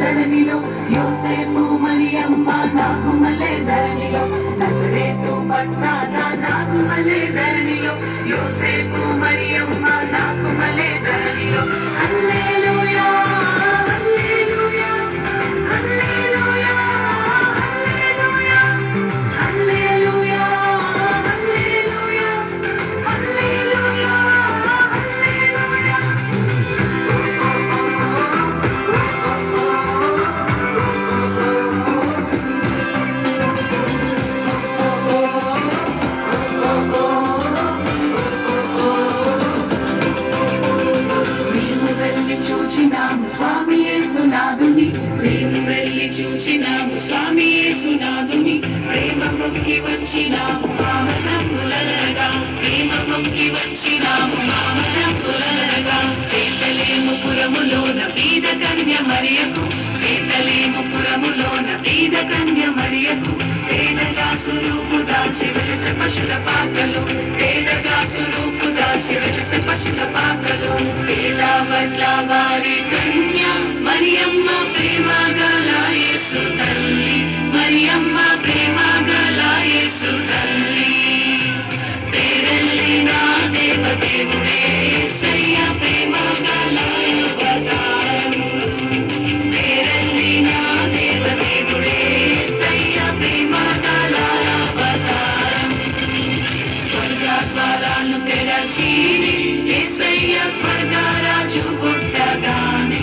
ధరణిలో యోసేపు మరి అమ్మ నాకు మలే ధరణిలో నజరేతు పట్నానా నాకు మలే ధరణిలో యోసేపు మరి అమ్మ నాకు మలే ధరణిలో. స్వామి యేసునాథుని మేము వెళ్ళి చూచినాము స్వామి యేసునాథుని. ప్రేమ మొక్కి వచ్చినాము మామనములనగా ప్రేమ మొక్కి వచ్చినాము మామనములనగా పేదలేము పురములోన పీద కన్య మరియకు పేదలేము పురములోన పీద కన్య మరియకు. పేదగా స్వరూపు దాచి వెలిసే పశుల పాకలు పేదగా స్వరూపు దాచి వెలిసే పశుల పాకలు. పేద పట్ల యేసు తల్లి మరియమ్మ ప్రేమ గల యేసు తల్లి. పేరెల్లిన దేవదేవుడే సయ్య ప్రేమ గల దేవదేవుడే సయ్య ప్రేమ గల స్వర్గరాజు పుట్టగానే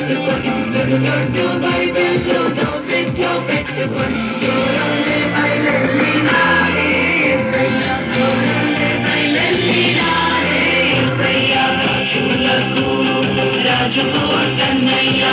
పెట్టుకొని దొడ్డు దొడ్డు బైబిల్లు దోసెట్లో పెట్టుకొని చూడండి బయలల్లి నారే సయ్యా చూడండి బయలల్లి నారే సయ్యా రాజులకు రాజుకు అన్నయ్య